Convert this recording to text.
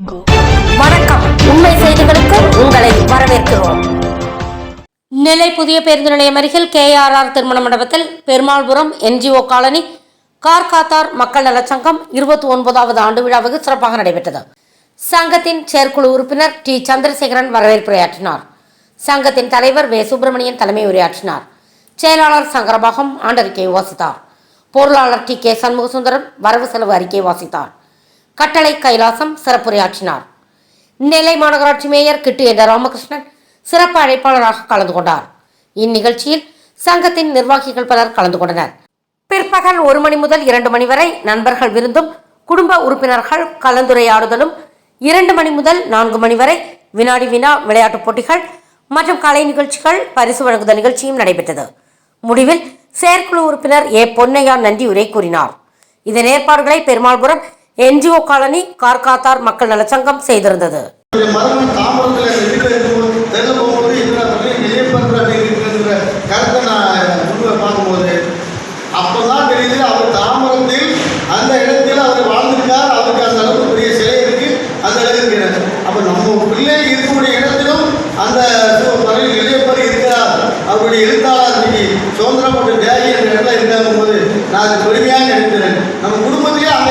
வணக்கம். உண்மை செய்திகளுக்கு உங்களை வரவேற்கிறோம். நெல்லை புதிய பேருந்து நிலையம் அருகில் கேஆர்ஆர் திருமண மண்டபத்தில் பெருமாள்புரம் என்ஜிஓ காலனி கார்காத்தார் மக்கள் நலச்சங்கம் இருபத்தி ஒன்பதாவது ஆண்டு விழாவுக்கு சிறப்பாக நடைபெற்றது. சங்கத்தின் செயற்குழு உறுப்பினர் டி. சந்திரசேகரன் வரவேற்புரையாற்றினார். சங்கத்தின் தலைவர் வே. சுப்பிரமணியன் தலைமை உரையாற்றினார். செயலாளர் சங்கரபாகம் ஆண்டறிக்கையை வாசித்தார். பொருளாளர் டி. கே. சண்முகசுந்தரம் வரவு செலவு அறிக்கை வாசித்தார். கட்டளை கைலாசம் சிறப்புரையாற்றினார். நெல்லை மாநகராட்சி மேயர் கிட்டு என்ற ராமகிருஷ்ணன் சிறப்பு அழைப்பாளராக கலந்து கொண்டார். இந்நிகழ்ச்சியில் சங்கத்தின் நிர்வாகிகள் பலர் கலந்து கொண்டனர். பிற்பகல் ஒரு மணி முதல் இரண்டு மணி வரை நண்பர்கள் விருந்தும் குடும்ப உறுப்பினர்கள் கலந்துரையாடுதலும் இரண்டு மணி முதல் நான்கு மணி வரை வினாடி வினா விளையாட்டுப் போட்டிகள் மற்றும் கலை நிகழ்ச்சிகள் பரிசு வழங்குதல் நிகழ்ச்சியும் நடைபெற்றது. முடிவில் செயற்குழு உறுப்பினர் ஏ. பொன்னையா நன்றி உரை கூறினார். இதன் ஏற்பாடுகளை பெருமாள்புரம் என்ஜிஓ காலனி கார்காத்தார் மக்கள் நலச்சங்கம் செய்திருந்தது. என்னுடைய மரணம் நான் அப்பதான் தெரியுது அவர் தாமரத்தில் அந்த இடத்தில் அவர் வாழ்ந்திருக்கார். அவருக்கு அந்த அளவுக்கு பெரிய சிலை இருக்கு. அந்த அளவுக்கு அப்ப நம்ம பிள்ளை இருக்கக்கூடிய இடத்திலும் அந்த பறவை இருக்கிறார். அவருடைய எழுத்தாளர் இன்னைக்கு சுதந்திரம் மற்றும் அந்த இடத்துல இருக்காங்க போது நான் பெருமையாக நினைக்கிறேன். நம்ம குடும்பத்திலேயே அந்த